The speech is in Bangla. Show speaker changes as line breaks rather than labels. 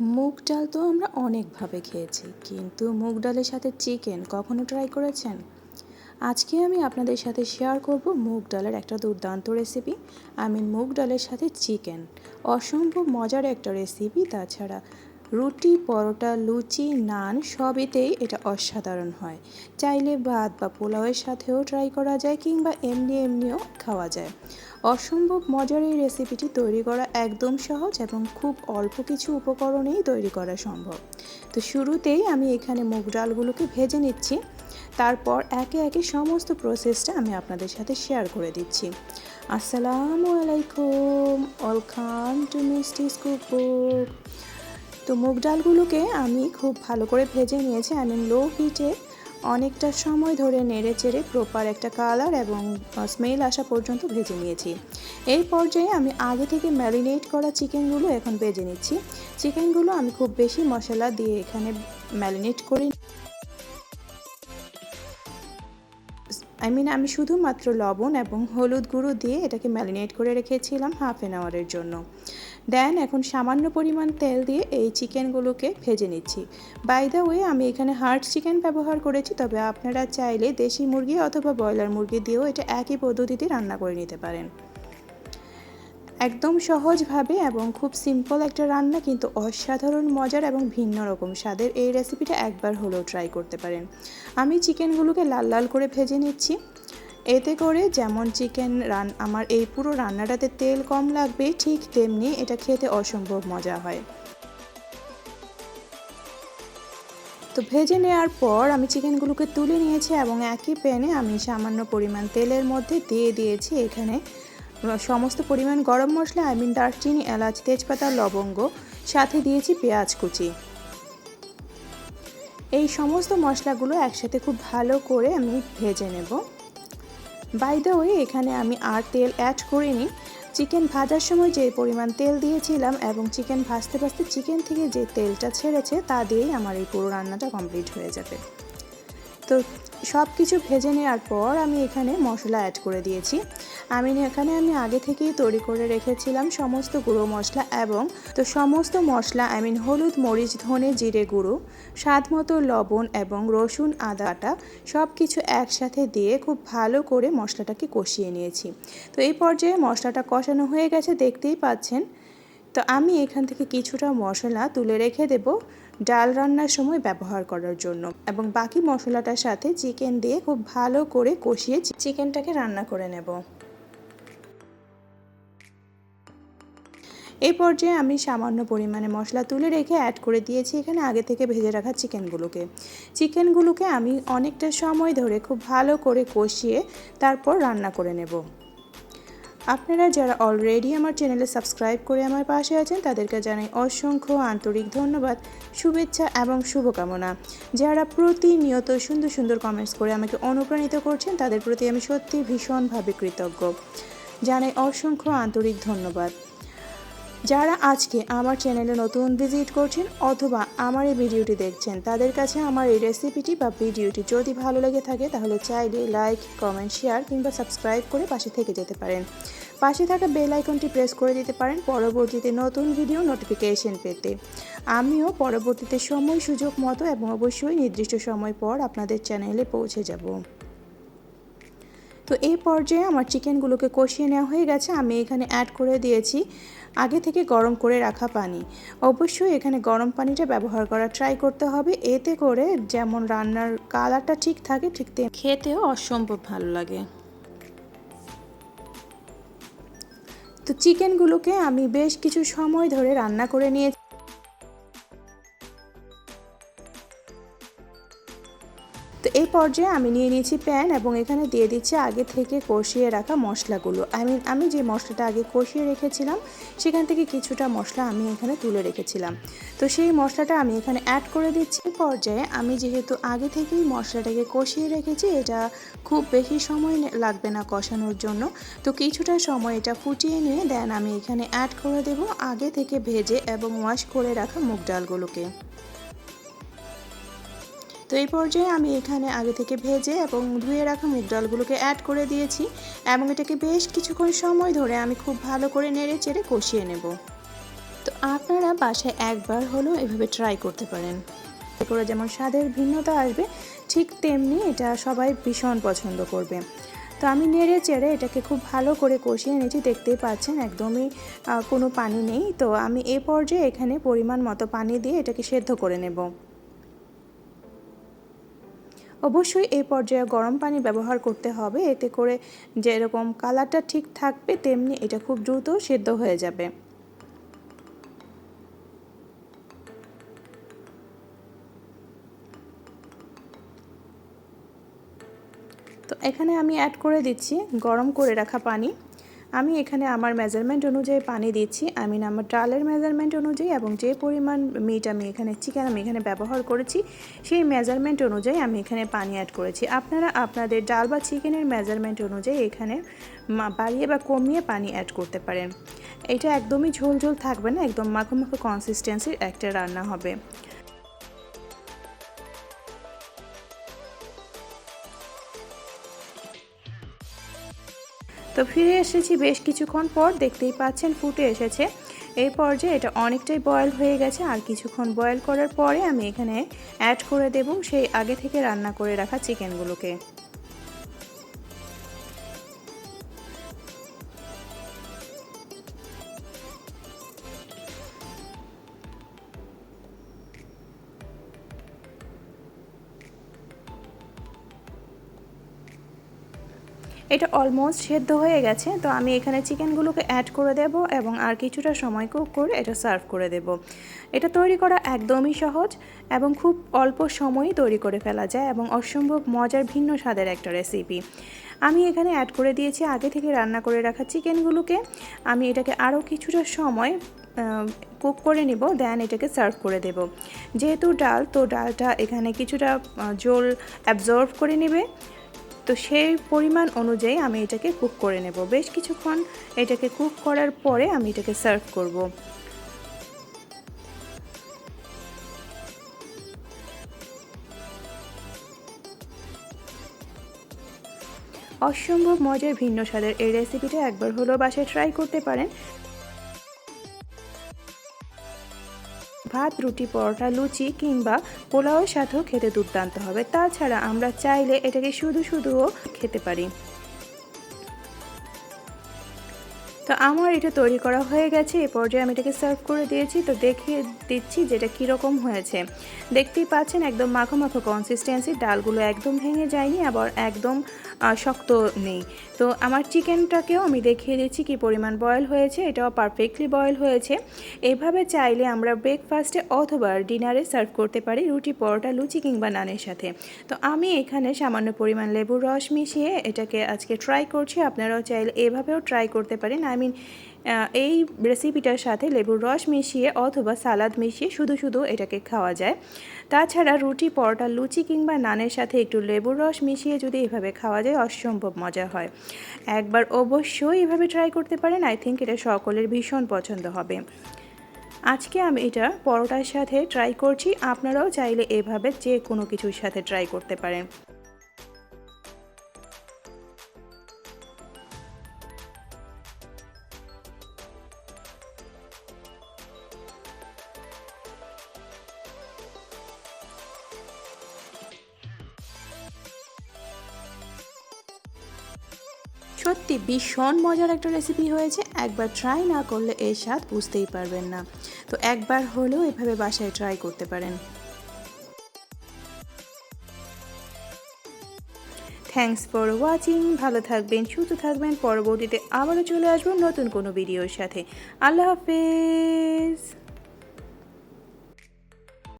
মুগ ডাল তো আমরা অনেকভাবে খেয়েছি, কিন্তু মুগ ডালের সাথে চিকেন কখনো ট্রাই করেছেন? আজকে আমি আপনাদের সাথে শেয়ার করব মুগ ডালের একটা দুর্দান্ত রেসিপি আমি মুগ ডালের সাথে চিকেন। অসম্ভব মজার একটা রেসিপি তাছাড়া রুটি, পরোটা, লুচি, নান সবেতেই এটা অসাধারণ হয়। চাইলে ভাত বা পোলাওয়ের সাথেও ট্রাই করা যায় কিংবা এমনি এমনিও খাওয়া যায়। অসম্ভব মজার এই রেসিপিটি তৈরি করা একদম সহজ এবং খুব অল্প কিছু উপকরণেই তৈরি করা সম্ভব। তো শুরুতেই আমি এখানে মুগ ডালগুলোকে ভেজে নিচ্ছি। তারপর একে একে সমস্ত প্রসেসটা আমি আপনাদের সাথে শেয়ার করে দিচ্ছি। আসসালামু আলাইকুম ওয়েলকাম টু মিস্টি স্কুপ তো মুগ ডালগুলোকে আমি খুব ভালো করে ভেজে নিয়েছি আমি লো হিটে অনেকটা সময় ধরে নেড়ে চেড়ে প্রপার একটা কালার এবং স্মেল আসা পর্যন্ত ভেজে নিয়েছি। এই পর্যায়ে আমি আগে থেকে ম্যারিনেট করা চিকেনগুলো এখন ভেজে নিচ্ছি। চিকেনগুলো আমি খুব বেশি মশলা দিয়ে এখানে ম্যারিনেট করি আই মিন আমি শুধুমাত্র লবণ এবং হলুদ গুঁড়ো দিয়ে এটাকে ম্যারিনেট করে রেখেছিলাম হাফ অ্যান আওয়ারের জন্য। দেন এখন সামান্য পরিমাণ তেল দিয়ে এই চিকেনগুলোকে ভেজে নিচ্ছি। বাই দ্য ওয়ে আমি এখানে হার্ড চিকেন ব্যবহার করেছি, তবে আপনারা চাইলে দেশি মুরগি অথবা ব্রয়লার মুরগি দিয়েও এটা একই পদ্ধতিতে রান্না করে নিতে পারেন। একদম সহজভাবে এবং খুব সিম্পল একটা রান্না, কিন্তু অসাধারণ মজার এবং ভিন্ন রকম স্বাদের এই রেসিপিটা একবার হলেও ট্রাই করতে পারেন। আমি চিকেনগুলোকে লাল লাল করে ভেজে নিচ্ছি। এতে করে যেমন চিকেন রান, আমার এই পুরো রান্নাটাতে তেল কম লাগবে, ঠিক তেমনি এটা খেতে অসম্ভব মজা হয়। তো ভেজে নেওয়ার পর আমি চিকেনগুলোকে তুলে নিয়েছি এবং একই প্যানে আমি সামান্য পরিমাণ তেলের মধ্যে দিয়ে দিয়েছি এখানে সমস্ত পরিমাণ গরম মশলা আই মিন দারচিনি, এলাচ, তেজপাতা, লবঙ্গ, সাথে দিয়েছি পেঁয়াজ কুচি। এই সমস্ত মশলাগুলো একসাথে খুব ভালো করে আমি ভেজে নেব। বাই দ্য ওয়ে এখানে আমি আর তেল অ্যাড করিনি। চিকেন ভাজার সময় যে পরিমাণ তেল দিয়েছিলাম এবং চিকেন ভাজতে ভাজতে চিকেন থেকে যে তেলটা ছেড়েছে, তা দিয়েই আমার এই পুরো রান্নাটা কমপ্লিট হয়ে যাবে। তো সব কিছু ভেজে নেওয়ার পর আমি এখানে মশলা অ্যাড করে দিয়েছি। আমি এখানে আমি আগে থেকেই তৈরি করে রেখেছিলাম সমস্ত গুঁড়ো মশলা এবং তো সমস্ত মশলা আই মিন হলুদ, মরিচ, ধনে, জিরে গুঁড়ো, স্বাদ মতো লবণ এবং রসুন আদাটা সব কিছু একসাথে দিয়ে খুব ভালো করে মশলাটাকে কষিয়ে নিয়েছি। তো এই পর্যায়ে মশলাটা কষানো হয়ে গেছে, দেখতেই পাচ্ছেন। তো আমি এখান থেকে কিছুটা মশলা তুলে রেখে দেব। ডাল রান্নার সময় ব্যবহার করার জন্য। এবং বাকি মশলাটার সাথে চিকেন দিয়ে খুব ভালো করে কষিয়ে চিকেনটাকে রান্না করে নেব। এই পর্যায়ে আমি সামান্য পরিমাণে মশলা তুলে রেখে অ্যাড করে দিয়েছি এখানে আগে থেকে ভেজে রাখা চিকেনগুলোকে। চিকেনগুলোকে আমি অনেকটা সময় ধরে খুব ভালো করে কষিয়ে তারপর রান্না করে নেব। আপনারা যারা অলরেডি আমার চ্যানেলে সাবস্ক্রাইব করে আমার পাশে আছেন, তাদেরকে জানাই অসংখ্য আন্তরিক ধন্যবাদ, শুভেচ্ছা এবং শুভকামনা। যারা প্রতিনিয়ত সুন্দর সুন্দর কমেন্টস করে আমাকে অনুপ্রাণিত করছেন, তাদের প্রতি আমি সত্যি ভীষণভাবে কৃতজ্ঞ। জানাই অসংখ্য আন্তরিক ধন্যবাদ। যারা আজকে আমার চ্যানেলে নতুন ভিজিট করছেন অথবা আমার এই ভিডিওটি দেখছেন, তাদের কাছে আমার এই রেসিপিটি বা ভিডিওটি যদি ভালো লেগে থাকে, তাহলে চাইলে লাইক কমেন্ট শেয়ার কিংবা সাবস্ক্রাইব করে পাশে থেকে যেতে পারেন। পাশে থাকা বেল আইকনটি প্রেস করে দিতে পারেন পরবর্তীতে নতুন ভিডিও নোটিফিকেশন পেতে। আমিও পরবর্তীতে সময়, সুযোগ মতো এবং অবশ্যই নির্দিষ্ট সময় পর আপনাদের চ্যানেলে পৌঁছে যাব। তো এই পর্যায়ে আমার চিকেনগুলোকে কষিয়ে নেওয়া হয়ে গেছে, আমি এখানে অ্যাড করে দিয়েছি আগে থেকে গরম করে রাখা পানি। অবশ্যই এখানে গরম পানিটা ব্যবহার করা ট্রাই করতে হবে। এতে করে যেমন রান্নার কালারটা ঠিক থাকে, ঠিক খেতেও অসম্ভব ভালো লাগে। তো চিকেনগুলোকে আমি বেশ কিছু সময় ধরে রান্না করে নিয়েছি। এই পর্যায়ে আমি নিয়ে নিয়েছি প্যান এবং এখানে দিয়ে দিচ্ছি আগে থেকে কষিয়ে রাখা মশলাগুলো। আই মিন আমি যে মশলাটা আগে কষিয়ে রেখেছিলাম, সেখান থেকে কিছুটা মশলা আমি এখানে তুলে রেখেছিলাম। তো সেই মশলাটা আমি এখানে অ্যাড করে দিচ্ছি। পর্যায়ে আমি যেহেতু আগে থেকেই মশলাটাকে কষিয়ে রেখেছি, এটা খুব বেশি সময় লাগবে না কষানোর জন্য। তো কিছুটা সময় এটা ফুটিয়ে নিয়ে দেন আমি এখানে অ্যাড করে দেব আগে থেকে ভেজে এবং ওয়াশ করে রাখা মুগ ডালগুলোকে। তো এই পর্যায়ে আমি এখানে আগে থেকে ভেজে এবং ধুয়ে রাখা মুগ ডালগুলোকে অ্যাড করে দিয়েছি এবং এটাকে বেশ কিছুক্ষণ সময় ধরে আমি খুব ভালো করে নেড়ে চেড়ে কষিয়ে নেব। তো আপনারা বাসায় একবার হলেও এভাবে ট্রাই করতে পারেন। করে যেমন স্বাদের ভিন্নতা আসবে, ঠিক তেমনি এটা সবাই ভীষণ পছন্দ করবে। তো আমি নেড়ে চেড়ে এটাকে খুব ভালো করে কষিয়ে নিয়েছি দেখতেই পাচ্ছেন একদমই কোনো পানি নেই। তো আমি এ পর্যায়ে এখানে পরিমাণ মতো পানি দিয়ে এটাকে সেদ্ধ করে নেব। অবশ্যই এই পর্যায়ে গরম পানি ব্যবহার করতে হবে। এতে করে যেরকম কালারটা ঠিক থাকবে, তেমনি এটা খুব দ্রুত সেদ্ধ হয়ে যাবে। তো এখানে আমি অ্যাড করে দিচ্ছি গরম করে রাখা পানি। আমি এখানে আমার মেজারমেন্ট অনুযায়ী পানি দিচ্ছি আমি আমার ডালের মেজারমেন্ট অনুযায়ী এবং যে পরিমাণ মিট আমি এখানে চিকেন আমি এখানে ব্যবহার করেছি, সেই মেজারমেন্ট অনুযায়ী আমি এখানে পানি অ্যাড করেছি। আপনারা আপনাদের ডাল বা চিকেনের মেজারমেন্ট অনুযায়ী এখানে বাড়িয়ে বা কমিয়ে পানি অ্যাড করতে পারেন। এটা একদমই ঝোল ঝোল থাকবে না, একদম মাখো মাখো কনসিস্টেন্সির একটা রান্না হবে। তো ফিরে এসেছি বেশ কিছুক্ষণ পর, দেখতেই পাচ্ছেন ফুটে এসেছে। এই পর্যায়ে এটা অনেকটাই বয়েল হয়ে গেছে, আর কিছুক্ষণ বয়েল করার পরে আমি এখানে অ্যাড করে দেব সেই আগে থেকে রান্না করে রাখা চিকেনগুলোকে এটা অলমোস্ট সেদ্ধ হয়ে গেছে, তো আমি এখানে চিকেনগুলোকে অ্যাড করে দেব এবং আর কিছুটা সময় কুক করে এটা সার্ভ করে দেব। এটা তৈরি করা একদমই সহজ এবং খুব অল্প সময়ই তৈরি করে ফেলা যায় এবং অসম্ভব মজার ভিন্ন স্বাদের একটা রেসিপি আমি এখানে অ্যাড করে দিয়েছি আগে থেকে রান্না করে রাখা চিকেনগুলোকে। আমি এটাকে আরও কিছুটা সময় কুক করে নিব দেন এটাকে সার্ভ করে দেব। যেহেতু ডাল, তো ডালটা এখানে কিছুটা জল অ্যাবজর্ভ করে নেবে। তো সেই পরিমাণ অনুযায়ী আমি এটাকে কুক করে নেব। বেশ কিছুক্ষণ এটাকে কুক করার পরে আমি এটাকে সার্ভ করব। অসম্ভব মজার ভিন্ন স্বাদের এই রেসিপিটা একবার হলো বাসায় ট্রাই করতে পারেন। ভাত, রুটি, পরোটা, লুচি কিংবা পোলাওয়ের সাথেও খেতে দুর্দান্ত হবে। তাছাড়া আমরা চাইলে এটাকে শুধু শুধুও খেতে পারি। তো আমার এটা তৈরি করা হয়ে গেছে, এ পর্যায়ে আমি এটাকে সার্ভ করে দিয়েছি। তো দেখিয়ে দিচ্ছি যেটা কীরকম হয়েছে। দেখতেই পাচ্ছেন একদম মাখো মাখো কনসিস্টেন্সি ডালগুলো একদম ভেঙে যায়নি, আবার একদম শক্ত নেই। তো আমার চিকেনটাকেও আমি দেখিয়ে দিচ্ছি কি পরিমাণ বয়েল হয়েছে, এটাও পারফেক্টলি বয়েল হয়েছে। এভাবে চাইলে আমরা ব্রেকফাস্টে অথবা ডিনারে সার্ভ করতে পারি রুটি, পরোটা, লুচি কিংবা নানের সাথে। তো আমি এখানে সামান্য পরিমাণ লেবুর রস মিশিয়ে এটাকে আজকে ট্রাই করছি, আপনারাও চাইলে এভাবেও ট্রাই করতে পারেন। আই মিন এই রেসিপিটার সাথে লেবুর রস মিশিয়ে অথবা সালাদ মিশিয়ে শুধু শুধু এটাকে খাওয়া যায়। তাছাড়া রুটি, পরোটা, লুচি কিংবা নানের সাথে একটু লেবুর রস মিশিয়ে যদি এভাবে খাওয়া যায়, অসম্ভব মজা হয়। একবার অবশ্যই এভাবে ট্রাই করতে পারেন আই থিঙ্ক এটা সকলের ভীষণ পছন্দ হবে। আজকে আমি এটা পরোটার সাথে ট্রাই করছি, আপনারাও চাইলে এভাবে যে কোনো কিছুর সাথে ট্রাই করতে পারেন। সত্যি ভীষণ মজার একটা রেসিপি হয়েছে। একবার ট্রাই না করলে এর স্বাদ বুঝতেই পারবেন না। তো একবার হলেও এভাবে বাসায় ট্রাই করতে পারেন। থ্যাংকস ফর ওয়াচিং ভালো থাকবেন, সুস্থ থাকবেন। পরবর্তীতে আবারও চলে আসব নতুন কোনো ভিডিওর সাথে। আল্লাহ হাফেজ।